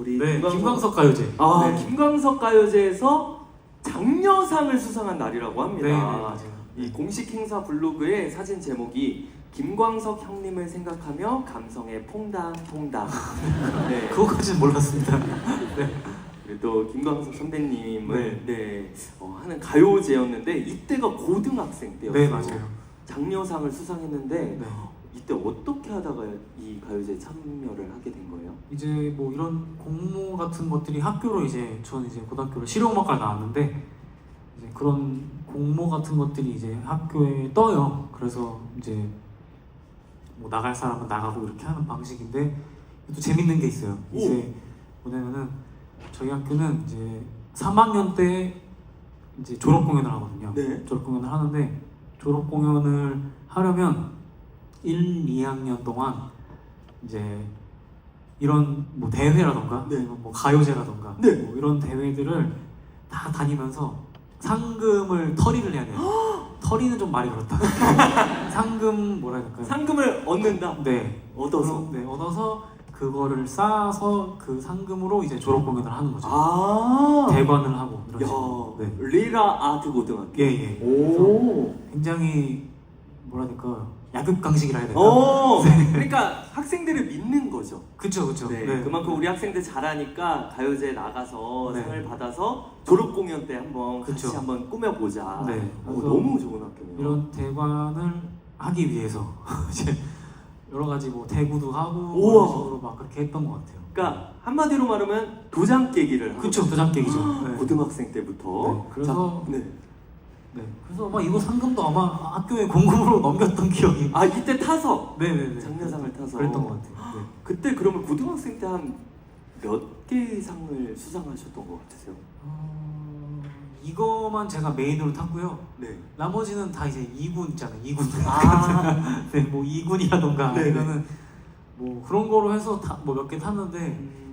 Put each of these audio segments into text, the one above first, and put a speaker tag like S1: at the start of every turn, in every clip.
S1: 우리
S2: 네, 김광석 가요제.
S1: 아
S2: 네.
S1: 김광석 가요제에서 장려상을 수상한 날이라고 합니다.
S2: 네, 네, 맞아요.
S1: 이 공식 행사 블로그의 사진 제목이 김광석 형님을 생각하며 감성의 퐁당퐁당. 네.
S2: 그거까지는 몰랐습니다. 네.
S1: 그리고 또 김광석 선배님을
S2: 네.
S1: 네, 어, 하는 가요제였는데 이때가 고등학생 때였어요.
S2: 네, 맞아요.
S1: 장려상을 수상했는데
S2: 네.
S1: 이때 어떻게 하다가 이 가요제에 참여를 하게 된 거예요?
S2: 이제 뭐 이런 공모 같은 것들이 학교로 이제 저는 이제 고등학교로 실용음악과 나왔는데 이제 그런 공모 같은 것들이 이제 학교에 떠요. 그래서 이제 뭐 나갈 사람은 나가고 이렇게 하는 방식인데 또 재밌는 게 있어요. 이제 뭐냐면은 저희 학교는 이제 3학년 때 이제 졸업 공연을 하거든요.
S1: 네.
S2: 졸업 공연을 하는데 졸업 공연을 하려면 1, 2학년 동안 이제 이런 뭐 대회라던가
S1: 네.
S2: 뭐 가요제라던가
S1: 네.
S2: 뭐 이런 대회들을 다 다니면서 상금을 털이를 해야 돼요. 털이는 좀 말이 그렇다. 상금 뭐라 해야 될까요?
S1: 상금을 얻는다.
S2: 네.
S1: 얻어서.
S2: 네, 얻어서 그거를 쌓아서 그 상금으로 이제 졸업 공연을 하는 거죠.
S1: 아.
S2: 대관을 하고 이런
S1: 야.
S2: 식으로. 네.
S1: 리라 아트 고등학교.
S2: 예, 예.
S1: 오.
S2: 굉장히 뭐라 해야 될까요? 야극강식이라 해야 될까?
S1: 오. 그러니까 학생들을 믿는 거죠.
S2: 그쵸, 그쵸.
S1: 네. 그만큼 우리 학생들 잘하니까 가요제 나가서
S2: 네.
S1: 상을 받아서 졸업 공연 때 한번 같이
S2: 그쵸.
S1: 한번 꾸며보자.
S2: 네.
S1: 오,
S2: 그래서
S1: 너무 좋은 학교네요.
S2: 이런 대관을 하기 위해서 이제 여러 가지 뭐 대구도 하고
S1: 우와.
S2: 이런 식으로 막 그렇게 했던 것 같아요.
S1: 그러니까 한마디로 말하면 도장 깨기를 하는
S2: 그쵸, 도장 깨기죠. 네.
S1: 고등학생 때부터.
S2: 네, 그래서-
S1: 자, 네.
S2: 네. 그래서 아마 이거 상금도 아마 학교에 공금으로 넘겼던 기억이.
S1: 아 이때 타서
S2: 네네네.
S1: 장려상을 타서
S2: 그랬던 것 같아요. 네.
S1: 그때 그러면 고등학생 때 한 몇 개의 상을 수상하셨던 것 같으세요?
S2: 어, 이거만 제가 메인으로 탔고요.
S1: 네.
S2: 나머지는 다 이제 2군 있잖아요. 2군.
S1: 아.
S2: 네, 뭐 2군이라던가
S1: 네네.
S2: 아니면은 뭐 그런 거로 해서 뭐몇 개 탔는데
S1: 음,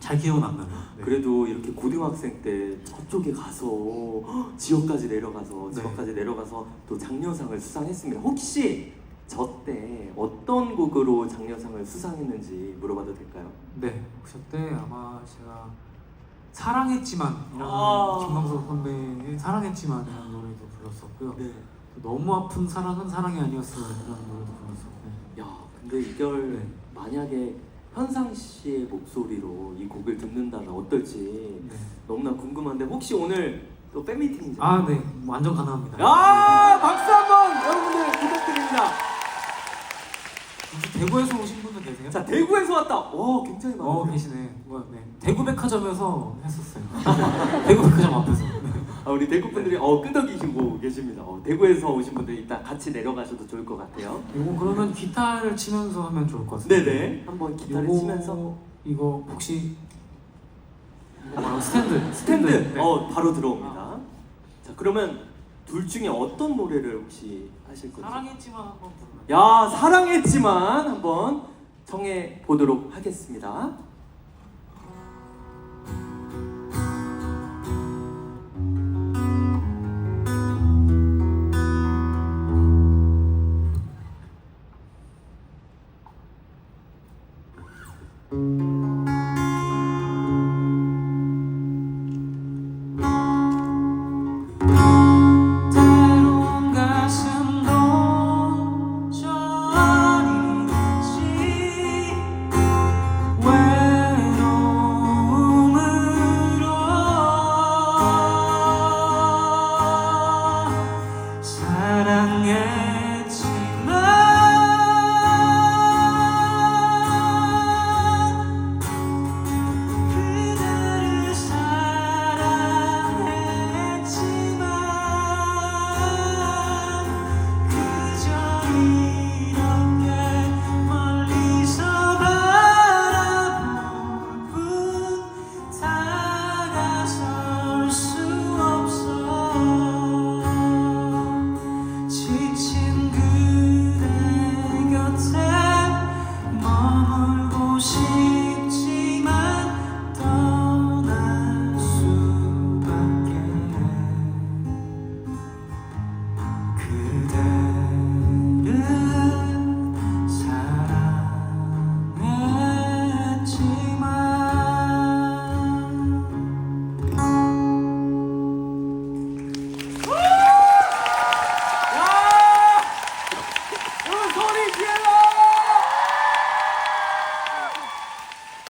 S2: 잘 기억은 안 나요. 네.
S1: 그래도 이렇게 고등학생 때 저쪽에 가서 헉, 지역까지 내려가서
S2: 네.
S1: 지역까지 내려가서 또 장려상을 수상했습니다. 혹시 저 때 어떤 곡으로 장려상을 수상했는지 물어봐도 될까요?
S2: 네, 그때 아마 제가 사랑했지만이라는
S1: 아.
S2: 김광석 선배의 사랑했지만이라는 노래도 불렀었고요.
S1: 네.
S2: 또 너무 아픈 사랑은 사랑이 아니었어라는 노래도 불렀었고.
S1: 야, 근데 이걸
S2: 네.
S1: 만약에 현상 씨의 목소리로 이 곡을 듣는다면 어떨지
S2: 네.
S1: 너무나 궁금한데 혹시 오늘 또 팬미팅이잖아요.
S2: 아, 네, 완전 가능합니다.
S1: 아, 박수 한번 여러분들 부탁드립니다.
S2: 혹시 대구에서 오신 분들 계세요?
S1: 자, 대구에서 왔다. 와, 굉장히 많아요.
S2: 어 계시네. 뭐, 네. 대구 백화점에서 했었어요. 대구 백화점 앞에서. 네.
S1: 아, 우리 대구 분들이 어 끄덕이시고 계십니다. 어, 대구에서 오신 분들 이따 같이 내려가셔도 좋을 것 같아요.
S2: 이거 그러면 기타를 치면서 하면 좋을 것 같아요.
S1: 네네. 한번 기타를
S2: 요거-
S1: 치면서
S2: 이거 혹시 이거 뭐라고 스탠드
S1: 스탠드.
S2: 네.
S1: 어, 바로 들어옵니다. 자, 그러면 둘 중에 어떤 노래를 혹시 하실 건지?
S2: 사랑했지만 한번 부르면
S1: 야, 사랑했지만 한번 청해 보도록 하겠습니다.